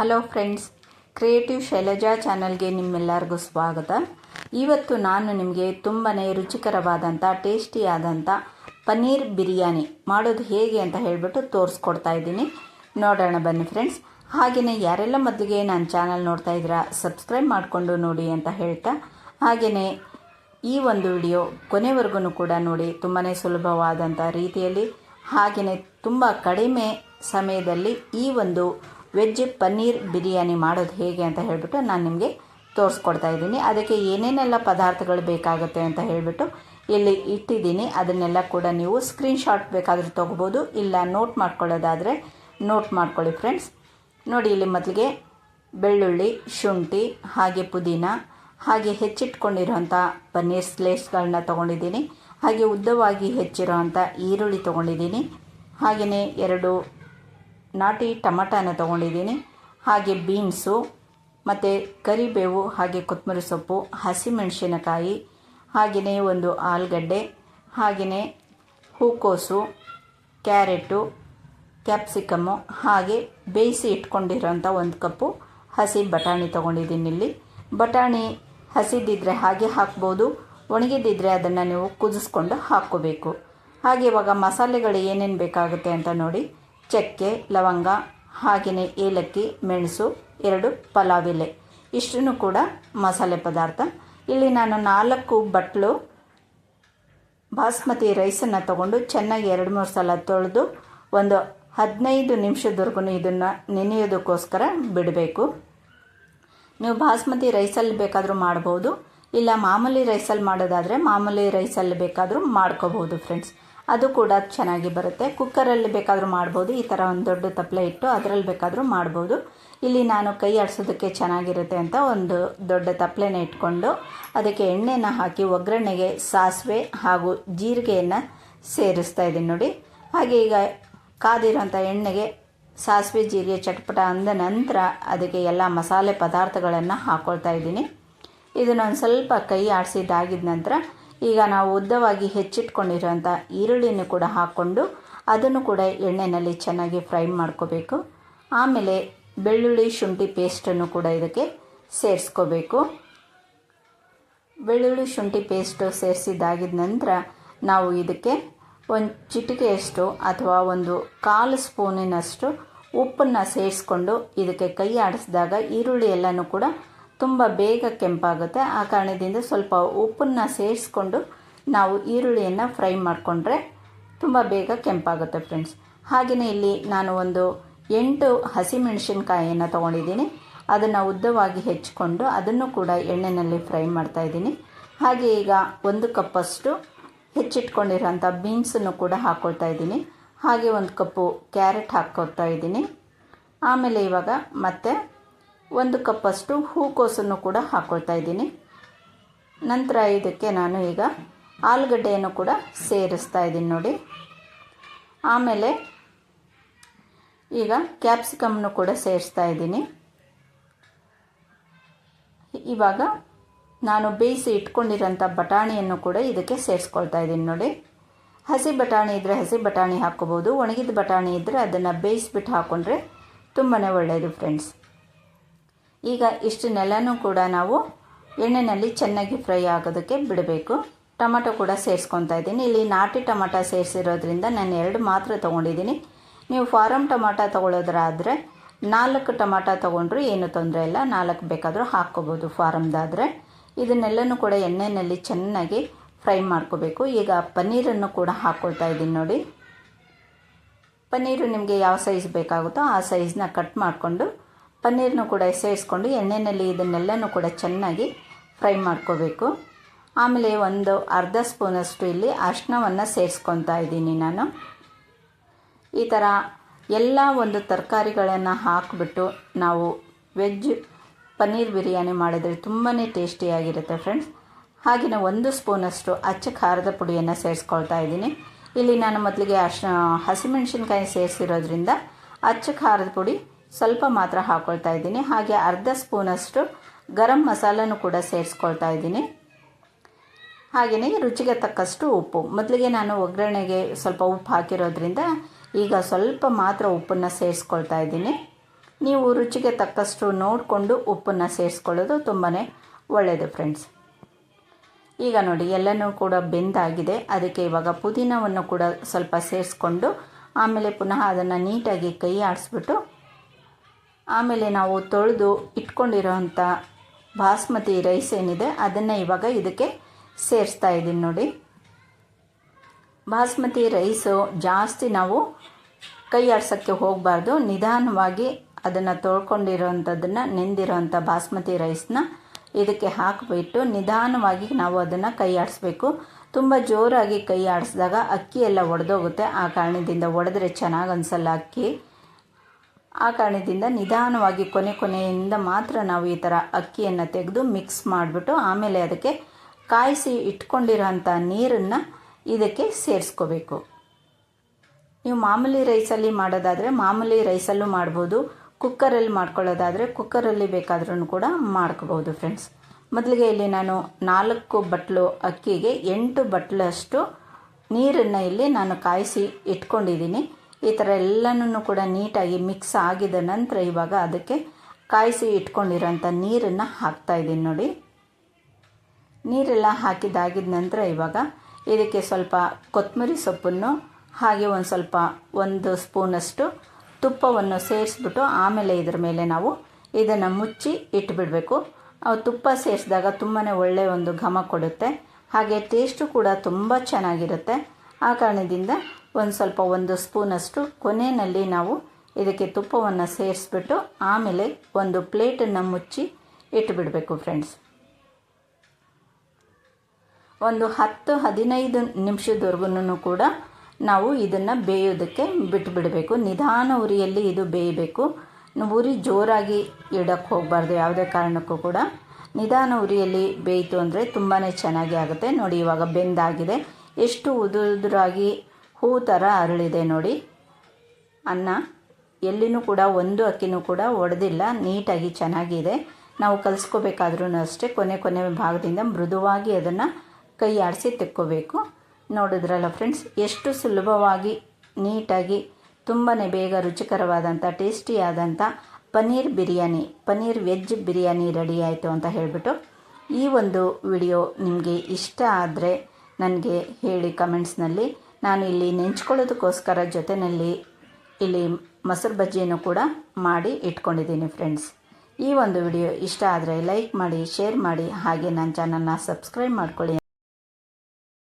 Hello friends, creative Shailaja ಚಾನಲ್ಗೆ ನಿಮ್ಮೆಲ್ಲರಿಗೂ ಸ್ವಾಗತ. ಇವತ್ತು ನಾನು ನಿಮಗೆ ತುಂಬಾ ರುಚಿಕರವಾದಂಥ ಟೇಸ್ಟಿಯಾದಂಥ ಪನ್ನೀರ್ ಬಿರಿಯಾನಿ ಮಾಡೋದು ಹೇಗೆ ಅಂತ ಹೇಳಿಬಿಟ್ಟು ತೋರಿಸ್ಕೊಡ್ತಾ ಇದ್ದೀನಿ. ನೋಡೋಣ ಬನ್ನಿ ಫ್ರೆಂಡ್ಸ್. ಹಾಗೆಯೇ ಯಾರೆಲ್ಲ ಮೊದಲಿಗೆ ನನ್ನ ಚಾನಲ್ ನೋಡ್ತಾ ಇದ್ದೀರಾ, ಸಬ್ಸ್ಕ್ರೈಬ್ ಮಾಡಿಕೊಂಡು ನೋಡಿ ಅಂತ ಹೇಳ್ತಾ ಹಾಗೆಯೇ ಈ ಒಂದು ವಿಡಿಯೋ ಕೊನೆವರೆಗೂ ಕೂಡ ನೋಡಿ ತುಂಬಾ ಸುಲಭವಾದಂಥ ರೀತಿಯಲ್ಲಿ ಹಾಗೆಯೇ ತುಂಬ ಕಡಿಮೆ ಸಮಯದಲ್ಲಿ ಈ ಒಂದು ವೆಜ್ ಪನ್ನೀರ್ ಬಿರಿಯಾನಿ ಮಾಡೋದು ಹೇಗೆ ಅಂತ ಹೇಳಿಬಿಟ್ಟು ನಾನು ನಿಮಗೆ ತೋರಿಸ್ಕೊಡ್ತಾ ಇದ್ದೀನಿ. ಅದಕ್ಕೆ ಏನೇನೆಲ್ಲ ಪದಾರ್ಥಗಳು ಬೇಕಾಗುತ್ತೆ ಅಂತ ಹೇಳಿಬಿಟ್ಟು ಇಲ್ಲಿ ಇಟ್ಟಿದ್ದೀನಿ. ಅದನ್ನೆಲ್ಲ ಕೂಡ ನೀವು ಸ್ಕ್ರೀನ್ಶಾಟ್ ಬೇಕಾದರೂ ತೊಗೋಬೋದು. ಇಲ್ಲ ನೋಟ್ ಮಾಡ್ಕೊಳ್ಳೋದಾದರೆ ನೋಟ್ ಮಾಡ್ಕೊಳ್ಳಿ ಫ್ರೆಂಡ್ಸ್. ನೋಡಿ, ಇಲ್ಲಿ ಮೊದಲಿಗೆ ಬೆಳ್ಳುಳ್ಳಿ, ಶುಂಠಿ, ಹಾಗೆ ಪುದೀನ, ಹಾಗೆ ಹೆಚ್ಚಿಟ್ಕೊಂಡಿರೋಂಥ ಪನ್ನೀರ್ ಸ್ಲೇಸ್ಗಳನ್ನ ತೊಗೊಂಡಿದ್ದೀನಿ. ಹಾಗೆ ಉದ್ದವಾಗಿ ಹೆಚ್ಚಿರೋವಂಥ ಈರುಳ್ಳಿ ತೊಗೊಂಡಿದ್ದೀನಿ. ಹಾಗೆಯೇ ಎರಡು ನಾಟಿ ಟಮಟಾನ ತೊಗೊಂಡಿದ್ದೀನಿ. ಹಾಗೆ ಬೀನ್ಸು, ಮತ್ತು ಕರಿಬೇವು, ಹಾಗೆ ಕೊತ್ತಂಬರಿ ಸೊಪ್ಪು, ಹಸಿಮೆಣಸಿನಕಾಯಿ ಹಾಗೆಯೇ ಒಂದು ಆಲೂಗಡ್ಡೆ ಹಾಗೆಯೇ ಹೂಕೋಸು, ಕ್ಯಾರೆಟು, ಕ್ಯಾಪ್ಸಿಕಮ್ಮು, ಹಾಗೆ ಬೇಯಿಸಿ ಇಟ್ಕೊಂಡಿರೋಂಥ ಒಂದು ಕಪ್ಪು ಹಸಿ ಬಟಾಣಿ ತೊಗೊಂಡಿದ್ದೀನಿ ಇಲ್ಲಿ. ಬಟಾಣಿ ಹಸಿದಿದ್ದರೆ ಹಾಗೆ ಹಾಕ್ಬೋದು ಒಣಗಿದ್ದಿದ್ರೆ ಅದನ್ನು ನೀವು ಕುದಿಸ್ಕೊಂಡು ಹಾಕ್ಕೋಬೇಕು. ಹಾಗೆ ಇವಾಗ ಮಸಾಲೆಗಳು ಏನೇನು ಬೇಕಾಗುತ್ತೆ ಅಂತ ನೋಡಿ. ಚಕ್ಕೆ, ಲವಂಗ ಹಾಗೆಯೇ ಏಲಕ್ಕಿ, ಮೆಣಸು, ಎರಡು ಪಲಾವ್ ಎಲೆ ಇಷ್ಟನ್ನು ಕೂಡ ಮಸಾಲೆ ಪದಾರ್ಥ. ಇಲ್ಲಿ ನಾನು ನಾಲ್ಕು ಬಟ್ಲು ಬಾಸ್ಮತಿ ರೈಸನ್ನು ತಗೊಂಡು ಚೆನ್ನಾಗಿ ಎರಡು ಮೂರು ಸಲ ತೊಳೆದು ಒಂದು ಹದಿನೈದು ನಿಮಿಷದವರೆಗೂ ಇದನ್ನು ನೆನೆಯೋದಕ್ಕೋಸ್ಕರ ಬಿಡಬೇಕು. ನೀವು ಬಾಸ್ಮತಿ ರೈಸಲ್ಲಿ ಬೇಕಾದರೂ ಮಾಡ್ಬೋದು. ಇಲ್ಲ ಮಾಮೂಲಿ ರೈಸಲ್ಲಿ ಮಾಡೋದಾದರೆ ಮಾಮೂಲಿ ರೈಸಲ್ಲಿ ಬೇಕಾದರೂ ಮಾಡ್ಕೋಬೋದು ಫ್ರೆಂಡ್ಸ್ ಅದು ಕೂಡ ಚೆನ್ನಾಗಿ ಬರುತ್ತೆ. ಕುಕ್ಕರಲ್ಲಿ ಬೇಕಾದರೂ ಮಾಡ್ಬೋದು. ಈ ಥರ ಒಂದು ದೊಡ್ಡ ತಪ್ಪಲೆ ಇಟ್ಟು ಅದರಲ್ಲಿ ಬೇಕಾದರೂ ಮಾಡ್ಬೋದು. ಇಲ್ಲಿ ನಾನು ಕೈ ಆಡಿಸೋದಕ್ಕೆ ಚೆನ್ನಾಗಿರುತ್ತೆ ಅಂತ ಒಂದು ದೊಡ್ಡ ತಪ್ಪಲೆನ ಇಟ್ಕೊಂಡು ಅದಕ್ಕೆ ಎಣ್ಣೆನ ಹಾಕಿ ಒಗ್ಗರಣೆಗೆ ಸಾಸಿವೆ ಹಾಗೂ ಜೀರಿಗೆಯನ್ನು ಸೇರಿಸ್ತಾ ಇದ್ದೀನಿ ನೋಡಿ. ಹಾಗೆ ಈಗ ಕಾದಿರೋಂಥ ಎಣ್ಣೆಗೆ ಸಾಸಿವೆ, ಜೀರಿಗೆ, ಚಟ್ಪಟ ಅಂದ ನಂತರ ಅದಕ್ಕೆ ಎಲ್ಲ ಮಸಾಲೆ ಪದಾರ್ಥಗಳನ್ನು ಹಾಕ್ಕೊಳ್ತಾ ಇದ್ದೀನಿ. ಇದನ್ನೊಂದು ಸ್ವಲ್ಪ ಕೈ ಆಡಿಸಿದ್ದಾಗಿದ್ದ ನಂತರ ಈಗ ನಾವು ಉದ್ದವಾಗಿ ಹೆಚ್ಚಿಟ್ಕೊಂಡಿರುವಂಥ ಈರುಳ್ಳಿನೂ ಕೂಡ ಹಾಕ್ಕೊಂಡು ಅದನ್ನು ಕೂಡ ಎಣ್ಣೆಯಲ್ಲಿ ಚೆನ್ನಾಗಿ ಫ್ರೈ ಮಾಡ್ಕೋಬೇಕು. ಆಮೇಲೆ ಬೆಳ್ಳುಳ್ಳಿ ಶುಂಠಿ ಪೇಸ್ಟನ್ನು ಕೂಡ ಇದಕ್ಕೆ ಸೇರಿಸ್ಕೋಬೇಕು. ಬೆಳ್ಳುಳ್ಳಿ ಶುಂಠಿ ಪೇಸ್ಟು ಸೇರಿಸಿದ್ದಾಗಿದ ನಂತರ ನಾವು ಇದಕ್ಕೆ ಒಂದು ಚಿಟಿಕೆಯಷ್ಟು ಅಥವಾ ಒಂದು ಕಾಲು ಸ್ಪೂನಿನಷ್ಟು ಉಪ್ಪನ್ನು ಸೇರಿಸ್ಕೊಂಡು ಇದಕ್ಕೆ ಕೈ ಆಡಿಸಿದಾಗ ಈರುಳ್ಳಿ ಎಲ್ಲನೂ ಕೂಡ ತುಂಬ ಬೇಗ ಕೆಂಪಾಗುತ್ತೆ. ಆ ಕಾರಣದಿಂದ ಸ್ವಲ್ಪ ಉಪ್ಪನ್ನು ಸೇರಿಸ್ಕೊಂಡು ನಾವು ಈರುಳ್ಳಿಯನ್ನು ಫ್ರೈ ಮಾಡಿಕೊಂಡ್ರೆ ತುಂಬ ಬೇಗ ಕೆಂಪಾಗುತ್ತೆ ಫ್ರೆಂಡ್ಸ್. ಹಾಗೆಯೇ ಇಲ್ಲಿ ನಾನು ಒಂದು ಎಂಟು ಹಸಿಮೆಣಸಿನ್ಕಾಯಿಯನ್ನು ತೊಗೊಂಡಿದ್ದೀನಿ. ಅದನ್ನು ಉದ್ದವಾಗಿ ಹೆಚ್ಚಿಕೊಂಡು ಅದನ್ನು ಕೂಡ ಎಣ್ಣೆಯಲ್ಲಿ ಫ್ರೈ ಮಾಡ್ತಾಯಿದ್ದೀನಿ ಹಾಗೆ ಈಗ ಒಂದು ಕಪ್ಪಷ್ಟು ಹೆಚ್ಚಿಟ್ಕೊಂಡಿರೋಂಥ ಬೀನ್ಸನ್ನು ಕೂಡ ಹಾಕ್ಕೊಳ್ತಾ ಇದ್ದೀನಿ. ಹಾಗೆ ಒಂದು ಕಪ್ಪು ಕ್ಯಾರೆಟ್ ಹಾಕ್ಕೊಳ್ತಾ ಇದ್ದೀನಿ. ಆಮೇಲೆ ಇವಾಗ ಮತ್ತೆ ಒಂದು ಕಪ್ಪಷ್ಟು ಹೂಕೋಸನ್ನು ಕೂಡ ಹಾಕ್ಕೊಳ್ತಾ ಇದ್ದೀನಿ. ನಂತರ ಇದಕ್ಕೆ ನಾನು ಈಗ ಆಲೂಗಡ್ಡೆಯನ್ನು ಕೂಡ ಸೇರಿಸ್ತಾ ಇದ್ದೀನಿ ನೋಡಿ. ಆಮೇಲೆ ಈಗ ಕ್ಯಾಪ್ಸಿಕಮ್ನು ಕೂಡ ಸೇರಿಸ್ತಾ ಇದ್ದೀನಿ. ಇವಾಗ ನಾನು ಬೇಯಿಸಿ ಇಟ್ಕೊಂಡಿರೋಂಥ ಬಟಾಣಿಯನ್ನು ಕೂಡ ಇದಕ್ಕೆ ಸೇರಿಸ್ಕೊಳ್ತಾ ಇದ್ದೀನಿ ನೋಡಿ. ಹಸಿ ಬಟಾಣಿ ಇದ್ದರೆ ಹಸಿ ಬಟಾಣಿ ಹಾಕ್ಕೋಬೋದು, ಒಣಗಿದ ಬಟಾಣಿ ಇದ್ದರೆ ಅದನ್ನು ಬೇಯಿಸ್ಬಿಟ್ಟು ಹಾಕ್ಕೊಂಡ್ರೆ ತುಂಬಾ ಒಳ್ಳೆಯದು ಫ್ರೆಂಡ್ಸ್. ಈಗ ಇಷ್ಟನ್ನೆಲ್ಲನೂ ಕೂಡ ನಾವು ಎಣ್ಣೆಯಲ್ಲಿ ಚೆನ್ನಾಗಿ ಫ್ರೈ ಆಗೋದಕ್ಕೆ ಬಿಡಬೇಕು. ಟೊಮಟೊ ಕೂಡ ಸೇರಿಸ್ಕೊತಾ ಇದ್ದೀನಿ. ಇಲ್ಲಿ ನಾಟಿ ಟೊಮಟೊ ಸೇರಿಸಿರೋದ್ರಿಂದ ನಾನು ಎರಡು ಮಾತ್ರ ತೊಗೊಂಡಿದ್ದೀನಿ. ನೀವು ಫಾರಮ್ ಟೊಮಟೊ ತೊಗೊಳೋದ್ರಾದರೆ ನಾಲ್ಕು ಟೊಮಾಟೊ ತೊಗೊಂಡ್ರು ಏನು ತೊಂದರೆ ಇಲ್ಲ. ನಾಲ್ಕು ಬೇಕಾದರೂ ಹಾಕ್ಕೋಬೋದು ಫಾರಮ್ದಾದರೆ ಇದನ್ನೆಲ್ಲನೂ ಕೂಡ ಎಣ್ಣೆಯಲ್ಲಿ ಚೆನ್ನಾಗಿ ಫ್ರೈ ಮಾಡ್ಕೋಬೇಕು. ಈಗ ಪನ್ನೀರನ್ನು ಕೂಡ ಹಾಕ್ಕೊಳ್ತಾ ಇದ್ದೀನಿ ನೋಡಿ. ಪನ್ನೀರು ನಿಮಗೆ ಯಾವ ಸೈಜ್ ಬೇಕಾಗುತ್ತೋ ಆ ಸೈಜ್ನ ಕಟ್ ಮಾಡಿಕೊಂಡು ಪನ್ನೀರನ್ನು ಕೂಡ ಸೇರಿಸ್ಕೊಂಡು ಎಣ್ಣೆಯಲ್ಲಿ ಇದನ್ನೆಲ್ಲನೂ ಕೂಡ ಚೆನ್ನಾಗಿ ಫ್ರೈ ಮಾಡ್ಕೋಬೇಕು. ಆಮೇಲೆ ಒಂದು ಅರ್ಧ ಸ್ಪೂನಷ್ಟು ಇಲ್ಲಿ ಅರ್ಶಿನವನ್ನು ಸೇರಿಸ್ಕೊತಾ ಇದ್ದೀನಿ ನಾನು. ಈ ಥರ ಎಲ್ಲ ಒಂದು ತರಕಾರಿಗಳನ್ನು ಹಾಕಿಬಿಟ್ಟು ನಾವು ವೆಜ್ ಪನ್ನೀರ್ ಬಿರಿಯಾನಿ ಮಾಡಿದರೆ ತುಂಬಾ ಟೇಸ್ಟಿಯಾಗಿರುತ್ತೆ ಫ್ರೆಂಡ್ಸ್. ಹಾಗೆಯೇ ಒಂದು ಸ್ಪೂನಷ್ಟು ಅಚ್ಚ ಖಾರದ ಪುಡಿಯನ್ನು ಸೇರಿಸ್ಕೊಳ್ತಾ ಇದ್ದೀನಿ. ಇಲ್ಲಿ ನಾನು ಮೊದಲಿಗೆ ಅರ್ಶ ಹಸಿಮೆಣಸಿನ್ಕಾಯಿ ಸೇರಿಸಿರೋದ್ರಿಂದ ಅಚ್ಚ ಖಾರದ ಪುಡಿ ಸ್ವಲ್ಪ ಮಾತ್ರ ಹಾಕ್ಕೊಳ್ತಾ ಇದ್ದೀನಿ. ಹಾಗೆ ಅರ್ಧ ಸ್ಪೂನಷ್ಟು ಗರಂ ಮಸಾಲನೂ ಕೂಡ ಸೇರಿಸ್ಕೊಳ್ತಾ ಇದ್ದೀನಿ. ಹಾಗೆಯೇ ರುಚಿಗೆ ತಕ್ಕಷ್ಟು ಉಪ್ಪು. ಮೊದಲಿಗೆ ನಾನು ಒಗ್ಗರಣೆಗೆ ಸ್ವಲ್ಪ ಉಪ್ಪು ಹಾಕಿರೋದ್ರಿಂದ ಈಗ ಸ್ವಲ್ಪ ಮಾತ್ರ ಉಪ್ಪನ್ನು ಸೇರಿಸ್ಕೊಳ್ತಾ ಇದ್ದೀನಿ. ನೀವು ರುಚಿಗೆ ತಕ್ಕಷ್ಟು ನೋಡಿಕೊಂಡು ಉಪ್ಪನ್ನು ಸೇರಿಸ್ಕೊಳ್ಳೋದು ತುಂಬಾ ಒಳ್ಳೆಯದು ಫ್ರೆಂಡ್ಸ್. ಈಗ ನೋಡಿ, ಎಲ್ಲನೂ ಕೂಡ ಬೆಂದಾಗಿದೆ. ಅದಕ್ಕೆ ಇವಾಗ ಪುದೀನವನ್ನು ಕೂಡ ಸ್ವಲ್ಪ ಸೇರಿಸ್ಕೊಂಡು ಆಮೇಲೆ ಪುನಃ ಅದನ್ನು ನೀಟಾಗಿ ಕೈ ಆಡಿಸ್ಬಿಟ್ಟು ಆಮೇಲೆ ನಾವು ತೊಳೆದು ಇಟ್ಕೊಂಡಿರೋವಂಥ ಬಾಸ್ಮತಿ ರೈಸ್ ಏನಿದೆ, ಅದನ್ನು ಇವಾಗ ಇದಕ್ಕೆ ಸೇರಿಸ್ತಾ ಇದ್ದೀನಿ ನೋಡಿ. ಬಾಸ್ಮತಿ ರೈಸು ಜಾಸ್ತಿ ನಾವು ಕೈ ಆಡ್ಸೋಕ್ಕೆ ಹೋಗಬಾರ್ದು. ನಿಧಾನವಾಗಿ ಅದನ್ನು ತೊಳ್ಕೊಂಡಿರೋವಂಥದ್ದನ್ನು ನೆಂದಿರೋವಂಥ ಬಾಸ್ಮತಿ ರೈಸ್ನ ಇದಕ್ಕೆ ಹಾಕಿಬಿಟ್ಟು ನಿಧಾನವಾಗಿ ನಾವು ಅದನ್ನು ಕೈ ಆಡಿಸ್ಬೇಕು. ತುಂಬ ಜೋರಾಗಿ ಕೈ ಆಡಿಸಿದಾಗ ಅಕ್ಕಿ ಎಲ್ಲ ಒಡೆದೋಗುತ್ತೆ. ಆ ಕಾರಣದಿಂದ ಒಡೆದ್ರೆ ಚೆನ್ನಾಗಿ ಅನ್ಸಲ್ಲ ಅಕ್ಕಿ. ಆ ಕಾರಣದಿಂದ ನಿಧಾನವಾಗಿ ಕೊನೆ ಕೊನೆಯಿಂದ ಮಾತ್ರ ನಾವು ಈ ಥರ ಅಕ್ಕಿಯನ್ನು ತೆಗೆದು ಮಿಕ್ಸ್ ಮಾಡಿಬಿಟ್ಟು ಆಮೇಲೆ ಅದಕ್ಕೆ ಕಾಯಿಸಿ ಇಟ್ಕೊಂಡಿರೋಂಥ ನೀರನ್ನು ಇದಕ್ಕೆ ಸೇರಿಸ್ಕೋಬೇಕು. ನೀವು ಮಾಮೂಲಿ ರೈಸಲ್ಲಿ ಮಾಡೋದಾದರೆ ಮಾಮೂಲಿ ರೈಸಲ್ಲೂ ಮಾಡ್ಬೋದು, ಕುಕ್ಕರಲ್ಲಿ ಮಾಡ್ಕೊಳ್ಳೋದಾದರೆ ಕುಕ್ಕರಲ್ಲಿ ಬೇಕಾದ್ರೂ ಕೂಡ ಮಾಡ್ಕೋಬೋದು ಫ್ರೆಂಡ್ಸ್ ಮೊದಲಿಗೆ ಇಲ್ಲಿ ನಾನು ನಾಲ್ಕು ಬಟ್ಲು ಅಕ್ಕಿಗೆ ಎಂಟು ಬಟ್ಲಷ್ಟು ನೀರನ್ನು ಇಲ್ಲಿ ನಾನು ಕಾಯಿಸಿ ಇಟ್ಕೊಂಡಿದ್ದೀನಿ. ಈ ಥರ ಎಲ್ಲನೂ ಕೂಡ ನೀಟಾಗಿ ಮಿಕ್ಸ್ ಆಗಿದ ನಂತರ ಇವಾಗ ಅದಕ್ಕೆ ಕಾಯಿಸಿ ಇಟ್ಕೊಂಡಿರೋಂಥ ನೀರನ್ನು ಹಾಕ್ತಾಯಿದ್ದೀನಿ ನೋಡಿ. ನೀರೆಲ್ಲ ಹಾಕಿದಾಗಿದ ನಂತರ ಇವಾಗ ಇದಕ್ಕೆ ಸ್ವಲ್ಪ ಕೊತ್ತಂಬರಿ ಸೊಪ್ಪನ್ನು ಹಾಗೆ ಒಂದು ಸ್ವಲ್ಪ ಒಂದು ಸ್ಪೂನಷ್ಟು ತುಪ್ಪವನ್ನು ಸೇರಿಸ್ಬಿಟ್ಟು ಆಮೇಲೆ ಇದ್ರ ಮೇಲೆ ನಾವು ಇದನ್ನು ಮುಚ್ಚಿ ಇಟ್ಬಿಡಬೇಕು. ತುಪ್ಪ ಸೇರಿಸಿದಾಗ ತುಂಬಾ ಒಳ್ಳೆಯ ಒಂದು ಘಮ ಕೊಡುತ್ತೆ. ಹಾಗೆ ಟೇಸ್ಟು ಕೂಡ ತುಂಬ ಚೆನ್ನಾಗಿರುತ್ತೆ. ಆ ಕಾರಣದಿಂದ ಒಂದು ಸ್ವಲ್ಪ ಒಂದು ಸ್ಪೂನಷ್ಟು ಕೊನೆಯಲ್ಲಿ ನಾವು ಇದಕ್ಕೆ ತುಪ್ಪವನ್ನು ಸೇರಿಸ್ಬಿಟ್ಟು ಆಮೇಲೆ ಒಂದು ಪ್ಲೇಟನ್ನು ಮುಚ್ಚಿ ಇಟ್ಟುಬಿಡಬೇಕು ಫ್ರೆಂಡ್ಸ್ ಒಂದು ಹತ್ತು, ಹದಿನೈದು ನಿಮಿಷದವರೆಗೂ ಕೂಡ ನಾವು ಇದನ್ನು ಬೇಯೋದಕ್ಕೆ ಬಿಟ್ಟುಬಿಡಬೇಕು ನಿಧಾನ ಉರಿಯಲ್ಲಿ ಇದು ಬೇಯಬೇಕು. ಉರಿ ಜೋರಾಗಿ ಇಡಕ್ಕೆ ಹೋಗಬಾರ್ದು ಯಾವುದೇ ಕಾರಣಕ್ಕೂ ಕೂಡ. ನಿಧಾನ ಉರಿಯಲ್ಲಿ ಬೇಯಿತು ಅಂದರೆ ತುಂಬಾ ಚೆನ್ನಾಗಿ ಆಗುತ್ತೆ. ನೋಡಿ ಇವಾಗ ಬೆಂದಾಗಿದೆ. ಎಷ್ಟು ಉದುರಾಗಿ ಹೂ ಥರ ಅರಳಿದೆ ನೋಡಿ. ಅನ್ನ ಎಲ್ಲಿನೂ ಕೂಡ ಒಂದು ಅಕ್ಕಿನೂ ಕೂಡ ಒಡೆದಿಲ್ಲ, ನೀಟಾಗಿ ಚೆನ್ನಾಗಿದೆ. ನಾವು ಕಲಿಸ್ಕೋಬೇಕಾದ್ರೂ ಅಷ್ಟೇ ಕೊನೆ ಕೊನೆ ಭಾಗದಿಂದ ಮೃದುವಾಗಿ ಅದನ್ನು ಕೈ ಆಡಿಸಿ ತೆಕ್ಕೋಬೇಕು. ನೋಡಿದ್ರಲ್ಲ ಫ್ರೆಂಡ್ಸ್, ಎಷ್ಟು ಸುಲಭವಾಗಿ, ನೀಟಾಗಿ ತುಂಬಾ ಬೇಗ ರುಚಿಕರವಾದಂಥ ಟೇಸ್ಟಿಯಾದಂಥ ಪನ್ನೀರ್ ಬಿರಿಯಾನಿ ಪನ್ನೀರ್ ವೆಜ್ ಬಿರಿಯಾನಿ ರೆಡಿ ಆಯಿತು ಅಂತ ಹೇಳಿಬಿಟ್ಟು ಈ ಒಂದು ವಿಡಿಯೋ ನಿಮಗೆ ಇಷ್ಟ ಆದರೆ ನನಗೆ ಹೇಳಿ ಕಮೆಂಟ್ಸ್ನಲ್ಲಿ. ನಾನು ಇಲ್ಲಿ ನೆಂಚ್ಕೊಳ್ಳೋದಕ್ಕೋಸ್ಕರ ಜೊತೆಯಲ್ಲಿ ಇಲ್ಲಿ ಮೊಸರು ಬಜ್ಜಿಯನ್ನು ಕೂಡ ಮಾಡಿ ಇಟ್ಕೊಂಡಿದ್ದೀನಿ ಫ್ರೆಂಡ್ಸ್ ಈ ಒಂದು ವಿಡಿಯೋ ಇಷ್ಟ ಆದರೆ ಲೈಕ್ ಮಾಡಿ ಶೇರ್ ಮಾಡಿ, ಹಾಗೆ ನನ್ನ ಚಾನಲ್ನ ಸಬ್ಸ್ಕ್ರೈಬ್ ಮಾಡ್ಕೊಳ್ಳಿ